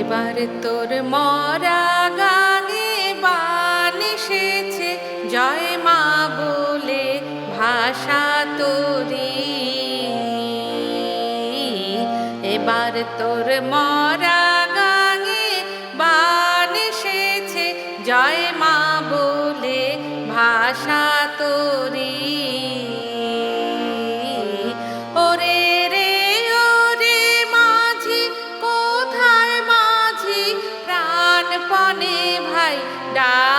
এবার তোর মরা গাঙে বান এসেছে। জয় মা বলে ভাষা তোরি। এবার তোর মরা গাঙে বান এসেছে। জয় মা বলে ভাষা তোরি। ভাই ডাক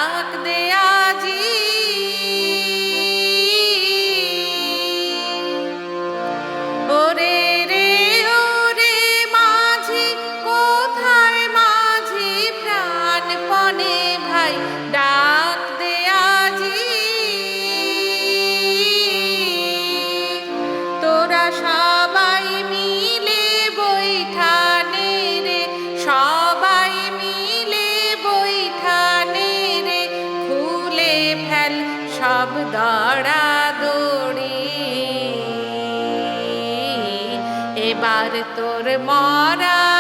সব দড়া দড়ি এবার তোর মরা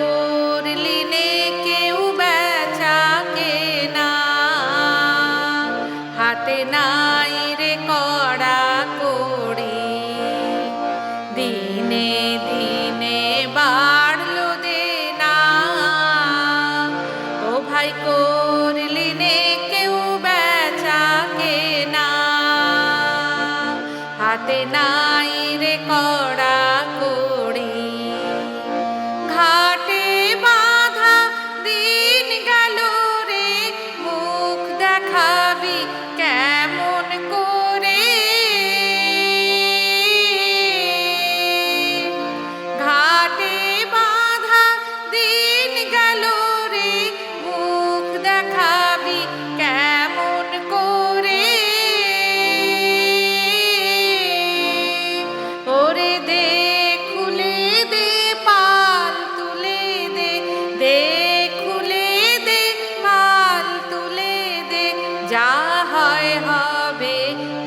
ভাই করলি নে কেউ বেচা কেনা। হাতে নাই রে কড়া দিনে দিনে বাড়লো দেনা। ও ভাই করলি নে কেউ বেচা কেনা। হাতে নাই রে কড়ি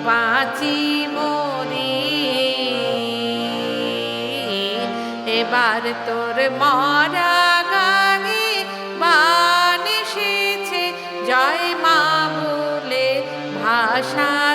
বাঁচি মরি এবার তোর মরা গাঙে বান জয় মা বলে ভাষা